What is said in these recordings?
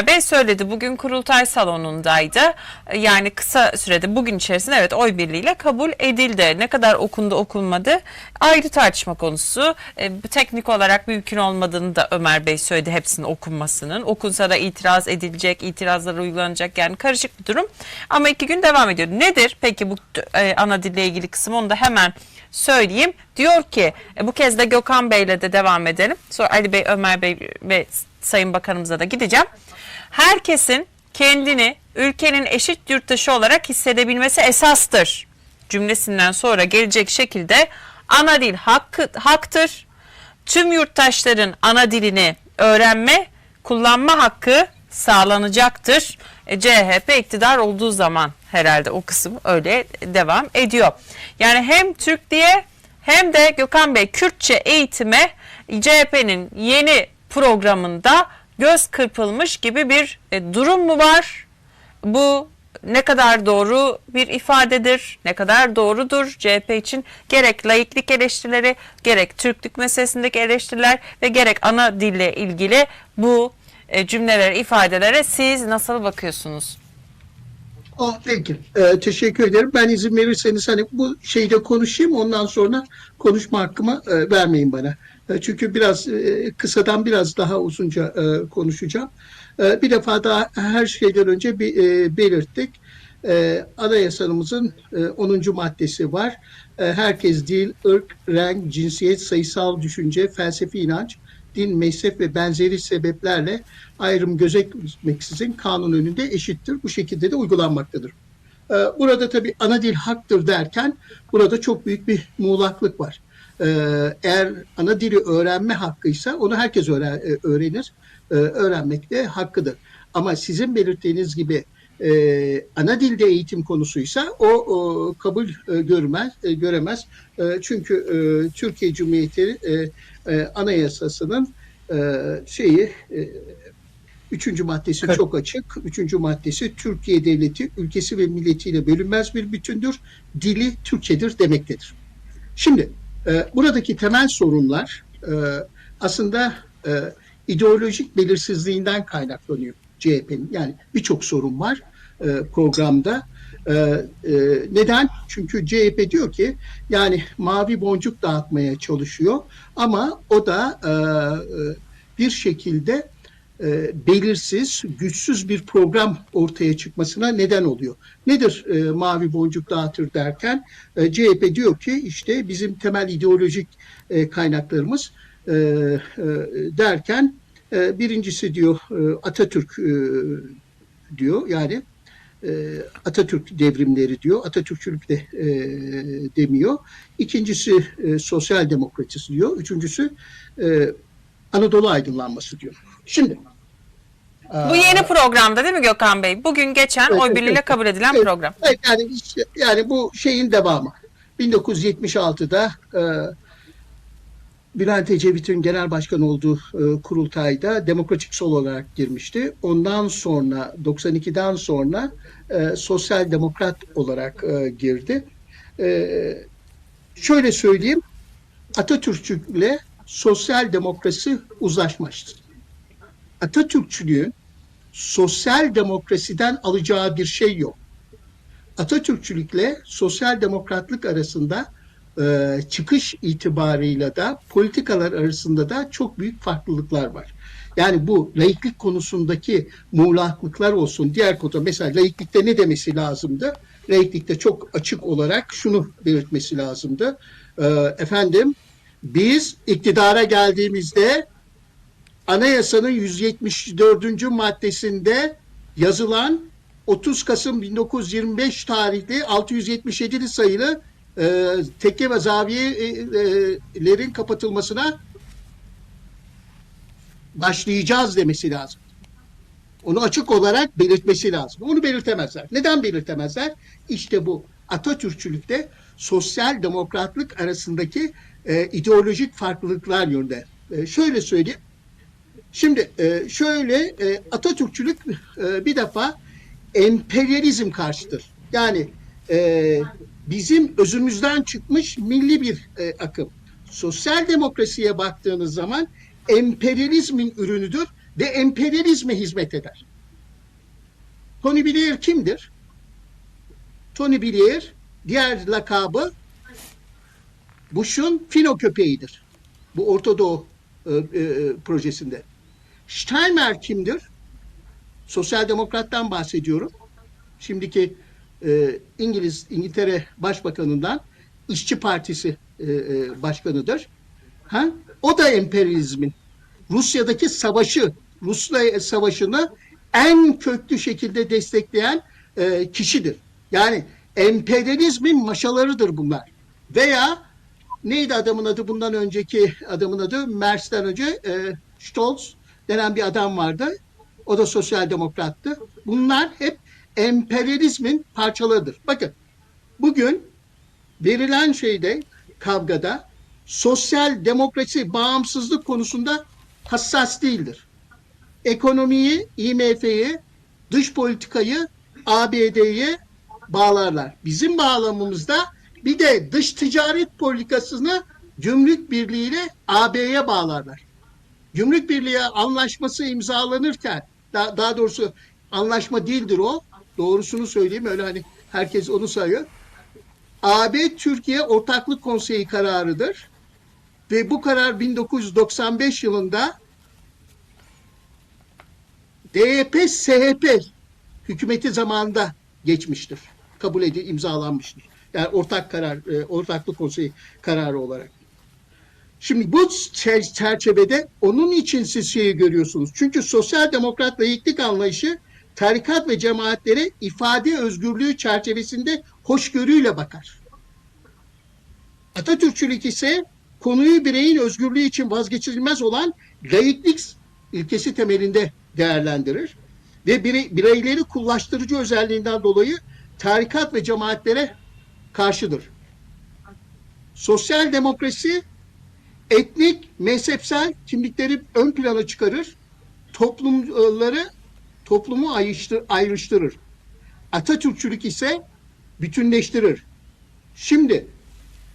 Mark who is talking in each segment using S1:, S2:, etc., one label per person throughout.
S1: Ömer Bey söyledi. Bugün kurultay salonundaydı. Yani kısa sürede bugün içerisinde evet oy birliğiyle kabul edildi. Ne kadar okundu okunmadı ayrı tartışma konusu. E, teknik olarak mümkün olmadığını da Ömer Bey söyledi hepsinin okunmasının. Okunsa da itiraz edilecek, itirazlar uygulanacak yani karışık bir durum. Ama iki gün devam ediyor. Nedir peki bu e, ana dille ilgili kısım onu da hemen söyleyeyim. Diyor ki e, bu kez de Gökhan Bey'le de devam edelim. Sonra Ali Bey, Ömer Bey ve Sayın Bakanımıza da gideceğim. Herkesin kendini ülkenin eşit yurttaşı olarak hissedebilmesi esastır. Cümlesinden sonra gelecek şekilde ana dil hakkı, haktır. Tüm yurttaşların ana dilini öğrenme, kullanma hakkı sağlanacaktır. E, CHP iktidar olduğu zaman herhalde o kısım öyle devam ediyor. Yani hem Türk diye hem de Gökhan Bey Kürtçe eğitime CHP'nin yeni programında göz kırpılmış gibi bir e, durum mu var? Bu ne kadar doğru bir ifadedir, ne kadar doğrudur CHP için gerek laiklik eleştirileri, gerek Türklük meselesindeki eleştiriler ve gerek ana dille ilgili bu e, cümlelere, ifadelere siz nasıl bakıyorsunuz?
S2: Oh, peki. Ee, teşekkür ederim. Ben izin verirseniz hani bu şeyde konuşayım ondan sonra konuşma hakkımı e, vermeyin bana. E, çünkü biraz e, kısadan biraz daha uzunca e, konuşacağım. Bir defa daha her şeyden önce belirttik. Anayasamızın e, 10. maddesi var. Herkes dil, ırk, renk, cinsiyet, sayısal düşünce, felsefi inanç, din, mezhep ve benzeri sebeplerle ayrım gözetmeksizin kanun önünde eşittir. Bu şekilde de uygulanmaktadır. Burada tabii ana dil haktır derken burada çok büyük bir muğlaklık var. Ee, Eğer ana dili öğrenme hakkıysa onu herkes öğren- e, öğrenir. Ee, Öğrenmek de hakkıdır. Ama sizin belirttiğiniz gibi e, ana dilde eğitim konusuysa o, o kabul e, görmez, e, göremez. E, çünkü e, Türkiye Cumhuriyeti e, e, Anayasası'nın e, şeyi e, Üçüncü maddesi
S3: Kırk.
S2: çok açık. Üçüncü maddesi Türkiye devleti ülkesi ve milletiyle bölünmez bir bütündür. Dili Türkçedir demektedir. Şimdi e, buradaki temel sorunlar e, aslında e, ideolojik belirsizliğinden kaynaklanıyor CHP'nin. Yani birçok sorun var e, programda. Neden? Çünkü CHP diyor ki yani mavi boncuk dağıtmaya çalışıyor ama o da bir şekilde e, belirsiz, güçsüz bir program ortaya çıkmasına neden oluyor. Nedir e, mavi boncuk dağıtır derken? E, CHP diyor ki işte bizim temel ideolojik e, kaynaklarımız e, e, derken e, birincisi diyor e, Atatürk e, diyor yani e, Atatürk devrimleri diyor. Atatürkçülük de e, demiyor. İkincisi e, sosyal demokrasisi diyor. Üçüncüsü e, Anadolu aydınlanması diyor. Şimdi
S1: Bu yeni programda değil mi Gökhan Bey? Bugün geçen
S2: Evet,
S1: oy birliğiyle
S2: evet.
S1: kabul edilen
S2: Evet,
S1: program.
S2: Evet, yani işte, yani bu şeyin devamı. 1976'da e, Bülent Ecevit'in genel başkan olduğu e, kurultayda demokratik sol olarak girmişti. Ondan sonra 92'den sonra e, sosyal demokrat olarak e, girdi. E, şöyle söyleyeyim, Atatürkçülükle sosyal demokrasi uzlaşmıştır. Atatürkçülüğün sosyal demokrasiden alacağı bir şey yok. Atatürkçülükle sosyal demokratlık arasında e, çıkış itibarıyla da politikalar arasında da çok büyük farklılıklar var. Yani bu laiklik konusundaki muğlaklıklar olsun. Diğer konuda mesela laiklikte ne demesi lazımdı? Laiklikte çok açık olarak şunu belirtmesi lazımdı. E, efendim biz iktidara geldiğimizde anayasanın 174. maddesinde yazılan 30 Kasım 1925 tarihli 677 sayılı e, tekke ve zaviyelerin kapatılmasına başlayacağız demesi lazım. Onu açık olarak belirtmesi lazım. Onu belirtemezler. Neden belirtemezler? İşte bu Atatürkçülükte sosyal demokratlık arasındaki e, ideolojik farklılıklar yönünde. E, şöyle söyleyeyim. Şimdi e, şöyle e, Atatürkçülük e, bir defa emperyalizm karşıtır. Yani bizim özümüzden çıkmış milli bir akım. Sosyal demokrasiye baktığınız zaman emperyalizmin ürünüdür ve emperyalizme hizmet eder. Tony Blair kimdir? Tony Blair diğer lakabı Bush'un fino köpeğidir. Bu Orta e, e, projesinde. Steinmeier kimdir? Sosyal demokrattan bahsediyorum. Şimdiki e, İngiliz İngiltere Başbakanından İşçi Partisi e, e, başkanıdır. Ha? O da emperyalizmin Rusya'daki savaşı, Rusya savaşını en köklü şekilde destekleyen e, kişidir. Yani emperyalizmin maşalarıdır bunlar. Veya neydi adamın adı bundan önceki adamın adı Mers'ten önce e, Stolz denen bir adam vardı. O da sosyal demokrattı. Bunlar hep emperyalizmin parçalarıdır. Bakın bugün verilen şeyde kavgada sosyal demokrasi bağımsızlık konusunda hassas değildir. Ekonomiyi, IMF'yi, dış politikayı ABD'ye bağlarlar. Bizim bağlamımızda bir de dış ticaret politikasını gümrük birliğiyle AB'ye bağlarlar. Gümrük Birliği anlaşması imzalanırken daha, daha doğrusu anlaşma değildir o. Doğrusunu söyleyeyim öyle hani herkes onu sayıyor. AB Türkiye Ortaklık Konseyi kararıdır. Ve bu karar 1995 yılında DYP SHP hükümeti zamanında geçmiştir. Kabul edilip imzalanmıştır. Yani ortak karar, e, ortaklık konseyi kararı olarak. Şimdi bu çer- çerçevede onun için siz şeyi görüyorsunuz. Çünkü sosyal demokrat layıklık anlayışı tarikat ve cemaatlere ifade özgürlüğü çerçevesinde hoşgörüyle bakar. Atatürkçülük ise konuyu bireyin özgürlüğü için vazgeçilmez olan layıklık ilkesi temelinde değerlendirir ve birey, bireyleri kullaştırıcı özelliğinden dolayı tarikat ve cemaatlere karşıdır. Sosyal demokrasi etnik, mezhepsel kimlikleri ön plana çıkarır, toplumları toplumu ayrıştır, ayrıştırır. Atatürkçülük ise bütünleştirir. Şimdi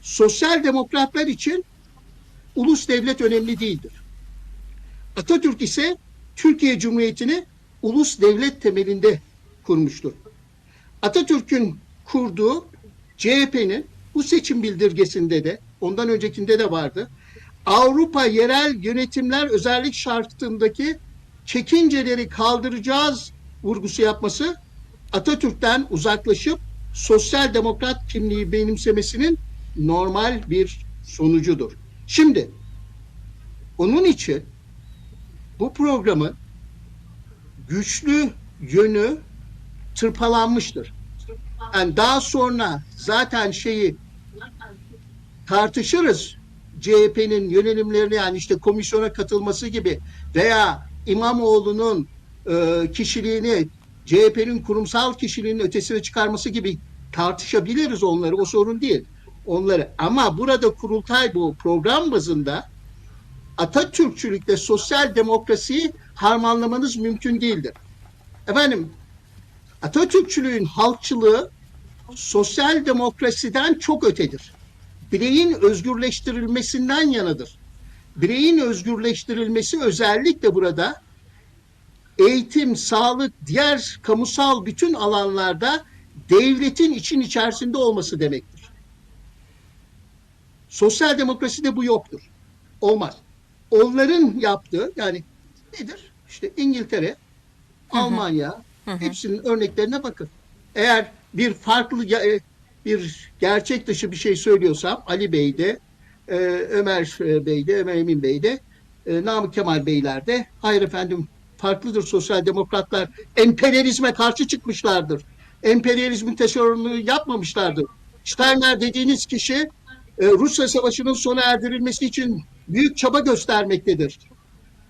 S2: sosyal demokratlar için ulus devlet önemli değildir. Atatürk ise Türkiye Cumhuriyeti'ni ulus devlet temelinde kurmuştur. Atatürk'ün kurduğu CHP'nin bu seçim bildirgesinde de ondan öncekinde de vardı. Avrupa yerel yönetimler özellik şartındaki çekinceleri kaldıracağız vurgusu yapması Atatürk'ten uzaklaşıp sosyal demokrat kimliği benimsemesinin normal bir sonucudur. Şimdi onun için bu programın güçlü yönü tırpalanmıştır. Yani daha sonra zaten şeyi tartışırız. CHP'nin yönelimlerini yani işte komisyona katılması gibi veya İmamoğlu'nun e, kişiliğini CHP'nin kurumsal kişiliğinin ötesine çıkarması gibi tartışabiliriz onları. O sorun değil. Onları ama burada kurultay bu program bazında Atatürkçülükle sosyal demokrasiyi harmanlamanız mümkün değildir. Efendim Atatürkçülüğün halkçılığı sosyal demokrasiden çok ötedir. Bireyin özgürleştirilmesinden yanadır. Bireyin özgürleştirilmesi özellikle burada eğitim, sağlık, diğer kamusal bütün alanlarda devletin için içerisinde olması demektir. Sosyal demokraside bu yoktur. Olmaz. Onların yaptığı yani nedir? İşte İngiltere, Almanya hepsinin örneklerine bakın. Eğer bir farklı ge- bir gerçek dışı bir şey söylüyorsam Ali Bey de e, Ömer e, Bey de Ömer Emin Bey de e, Namık Kemal Beyler de hayır efendim farklıdır sosyal demokratlar emperyalizme karşı çıkmışlardır. Emperyalizmin teşekkürünü yapmamışlardır. Steiner dediğiniz kişi e, Rusya Savaşı'nın sona erdirilmesi için büyük çaba göstermektedir.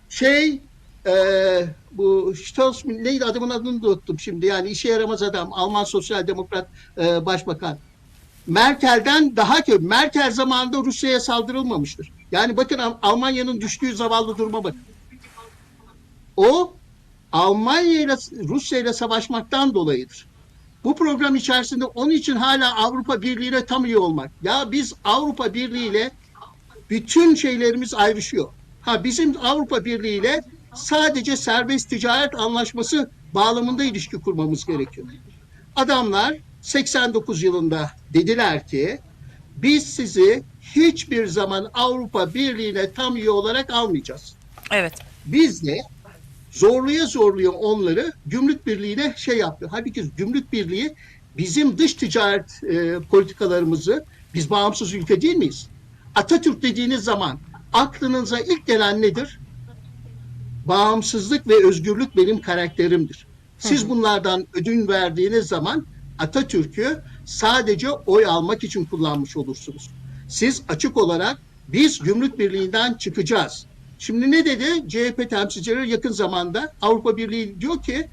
S2: Şey e, bu Stolz neydi adamın adını da unuttum şimdi yani işe yaramaz adam Alman Sosyal Demokrat e, Başbakan. Merkel'den daha kötü. Merkel zamanında Rusya'ya saldırılmamıştır. Yani bakın Al- Almanya'nın düştüğü zavallı duruma bakın. O Almanya ile Rusya ile savaşmaktan dolayıdır. Bu program içerisinde onun için hala Avrupa Birliği ile tam üye olmak. Ya biz Avrupa Birliği ile bütün şeylerimiz ayrışıyor. Ha bizim Avrupa Birliği ile sadece serbest ticaret anlaşması bağlamında ilişki kurmamız gerekiyor. Adamlar 89 yılında dediler ki biz sizi hiçbir zaman Avrupa Birliği'ne tam üye olarak almayacağız.
S1: Evet.
S2: Biz de zorluya zorluya onları gümrük birliğine şey yaptı. Halbuki gümrük birliği bizim dış ticaret e, politikalarımızı biz bağımsız ülke değil miyiz? Atatürk dediğiniz zaman aklınıza ilk gelen nedir? Bağımsızlık ve özgürlük benim karakterimdir. Siz bunlardan ödün verdiğiniz zaman Atatürk'ü sadece oy almak için kullanmış olursunuz. Siz açık olarak biz gümrük birliğinden çıkacağız. Şimdi ne dedi CHP temsilcileri yakın zamanda Avrupa Birliği diyor ki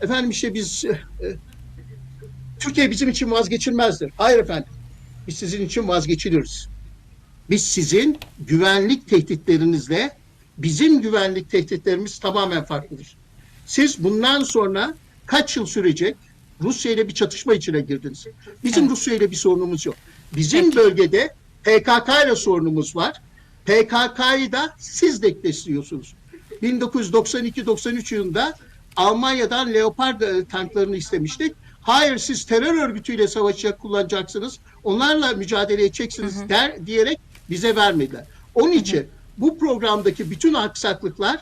S2: efendim işte biz e, e, Türkiye bizim için vazgeçilmezdir. Hayır efendim. Biz sizin için vazgeçiliriz. Biz sizin güvenlik tehditlerinizle bizim güvenlik tehditlerimiz tamamen farklıdır. Siz bundan sonra kaç yıl sürecek Rusya ile bir çatışma içine girdiniz. Bizim
S1: Evet.
S2: Rusya ile bir sorunumuz yok. Bizim
S1: Peki.
S2: bölgede PKK ile sorunumuz var. PKK'yı da siz destekliyorsunuz. 1992-93 yılında Almanya'dan Leopard e, tanklarını istemiştik. Hayır siz terör örgütüyle savaşacak kullanacaksınız. Onlarla mücadele edeceksiniz der diyerek bize vermediler. Onun için bu programdaki bütün aksaklıklar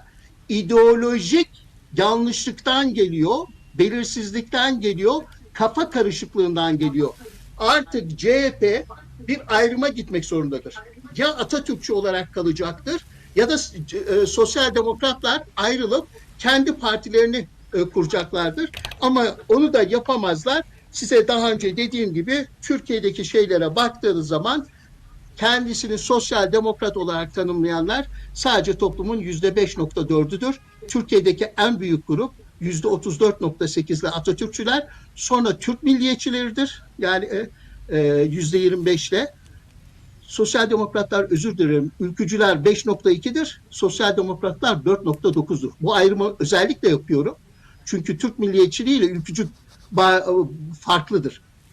S2: ideolojik yanlışlıktan geliyor, belirsizlikten geliyor, kafa karışıklığından geliyor. Artık CHP bir ayrıma gitmek zorundadır. Ya Atatürkçü olarak kalacaktır ya da e, sosyal demokratlar ayrılıp kendi partilerini e, kuracaklardır. Ama onu da yapamazlar. Size daha önce dediğim gibi Türkiye'deki şeylere baktığınız zaman kendisini sosyal demokrat olarak tanımlayanlar sadece toplumun yüzde 5.4'üdür. Türkiye'deki en büyük grup yüzde 34.8'le Atatürkçüler, sonra Türk milliyetçileridir. Yani e, e, yüzde 25'le. Sosyal demokratlar özür dilerim. Ülkücüler 5.2'dir. Sosyal demokratlar 4.9'dur. Bu ayrımı özellikle yapıyorum. Çünkü Türk milliyetçiliği ile ülkücü farklıdır.